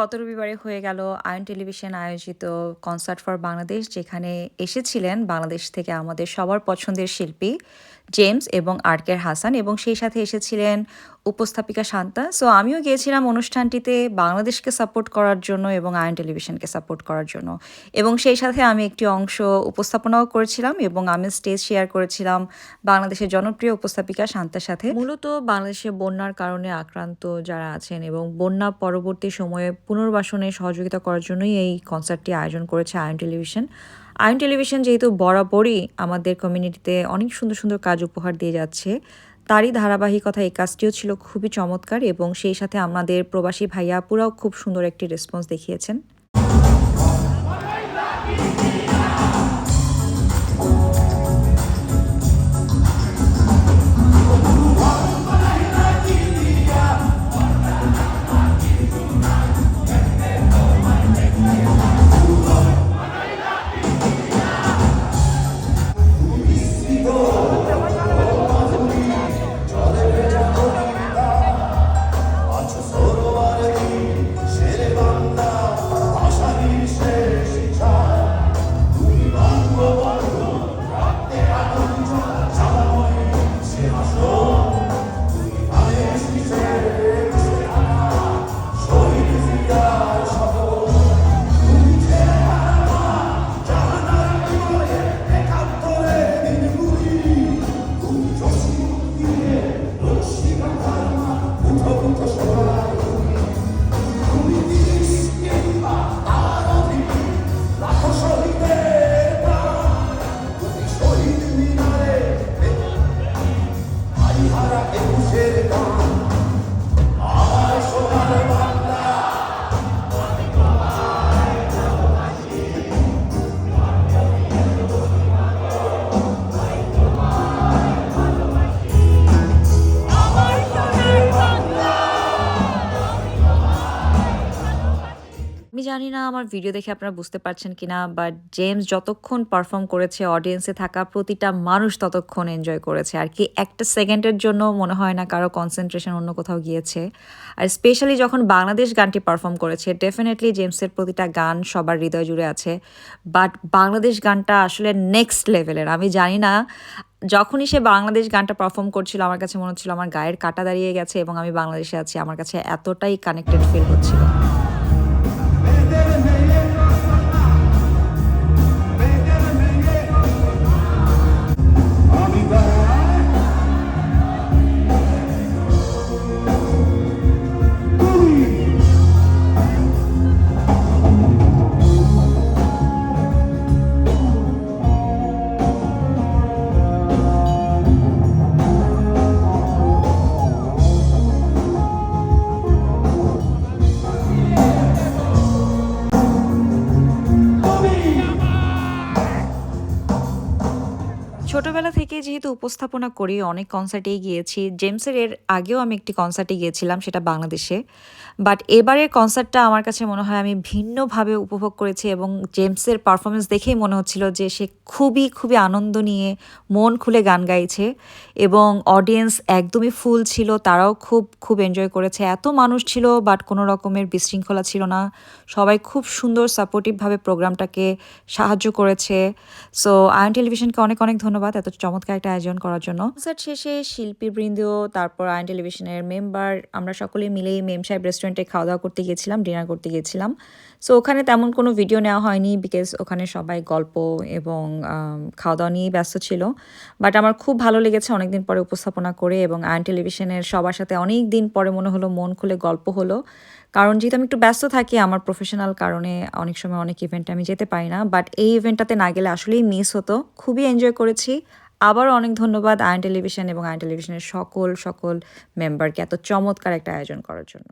গত রবিবারে হয়ে গেল আয়ন টেলিভিশন আয়োজিত কনসার্ট ফর বাংলাদেশ, যেখানে এসেছিলেন বাংলাদেশ থেকে আমাদের সবার পছন্দের শিল্পী জেমস এবং আরকের হাসান এবং সেই সাথে এসেছিলেন উপস্থাপিকা শান্তা। সো আমিও গিয়েছিলাম অনুষ্ঠানটিতে বাংলাদেশকে সাপোর্ট করার জন্য এবং আয়ন টেলিভিশনকে সাপোর্ট করার জন্য। এবং সেই সাথে আমি একটি অংশ উপস্থাপনাও করেছিলাম এবং আমি স্টেজ শেয়ার করেছিলাম বাংলাদেশের জনপ্রিয় উপস্থাপিকা শান্তার সাথে। মূলত বাংলাদেশে বন্যার কারণে আক্রান্ত যারা আছেন এবং বন্যা পরবর্তী সময়ে পুনর্বাসনে সহযোগিতা করার জন্যই এই কনসার্টটি আয়োজন করেছে আয়ন টেলিভিশন। আয়ন টেলিভিশন যেহেতু বরাবরই আমাদের কমিউনিটিতে অনেক সুন্দর সুন্দর কাজ উপহার দিয়ে যাচ্ছে। তারই ধারাবাহিকতা এই কাজটিও ছিল খুবই চমৎকার এবং সেই সাথে আমাদের প্রবাসী ভাইয়া পুরাও খুব সুন্দর একটি রেসপন্স দেখিয়েছেন। জানি না, আমার ভিডিও দেখে আপনারা বুঝতে পারছেন কিনা বাট জেমস যতক্ষণ পারফর্ম করেছে অডিয়েন্সে থাকা প্রতিটা মানুষ ততক্ষণ এনজয় করেছে। আর কি একটা সেকেন্ডের জন্য মনে হয় না কারও কনসেন্ট্রেশন অন্য কোথাও গিয়েছে। আর স্পেশালি যখন বাংলাদেশ গানটি পারফর্ম করেছে ডেফিনেটলি জেমসের প্রতিটা গান সবার হৃদয় জুড়ে আছে। বাট বাংলাদেশ গানটা আসলে নেক্সট লেভেলের আমি জানি না, যখনই সে বাংলাদেশ গানটা পারফর্ম করছিল, আমার কাছে মনে হচ্ছিল, আমার গায়ের কাটা দাঁড়িয়ে গেছে এবং আমি বাংলাদেশে আছি। আমার কাছে এতটাই কানেক্টেড ফিল হচ্ছিল। ছোটবেলা থেকে যেহেতু উপস্থাপনা করি, অনেক কনসার্টেই গিয়েছি। জেমসের এর আগেও আমি একটি কনসার্টে গিয়েছিলাম, সেটা বাংলাদেশে। বাট এবারের কনসার্টটা আমার কাছে মনে হয় আমি ভিন্নভাবে উপভোগ করেছি এবং জেমসের পারফরমেন্স দেখেই মনে হচ্ছিল যে সে খুবই খুবই আনন্দ নিয়ে মন খুলে গান গাইছে এবং অডিয়েন্স একদমই ফুল ছিল, তারাও খুব খুব এনজয় করেছে। এত মানুষ ছিল বাট কোনো রকমের বিশৃঙ্খলা ছিল না। সবাই খুব সুন্দর সাপোর্টিভভাবে প্রোগ্রামটাকে সাহায্য করেছে। সো আয়ন টেলিভিশনকে অনেক অনেক ধন্যবাদ। এত চমৎকার একটা আয়োজন করার জন্য। কনসার্ট শেষে শিল্পীবৃন্দ, তারপর আয়ন টেলিভিশনের মেম্বার, আমরা সকলে মিলেই মেম সাহেব রেস্টুরেন্টে খাওয়া দাওয়া করতে গিয়েছিলাম ডিনার করতে গিয়েছিলাম সো ওখানে তেমন কোনো ভিডিও নেওয়া হয়নি বিকজ ওখানে সবাই গল্প এবং খাওয়া দাওয়া নিয়েই ব্যস্ত ছিল। বাট আমার খুব ভালো লেগেছে অনেকদিন পরে উপস্থাপনা করে এবং আয়ন টেলিভিশনের সবার সাথে অনেক দিন পরে মনে হলো মন খুলে গল্প হলো। কারণ যেহেতু আমি একটু ব্যস্ত থাকি, আমার প্রফেশনাল কারণে অনেক সময় অনেক ইভেন্টে আমি যেতে পারি না। বাট এই ইভেন্টটাতে না গেলে আসলেই মিস হতো। খুবই এনজয় করেছি। আবারও অনেক ধন্যবাদ আয়ন টেলিভিশন এবং আয়ন টেলিভিশনের সকল সকল মেম্বারকে এত চমৎকার একটা আয়োজন করার জন্য।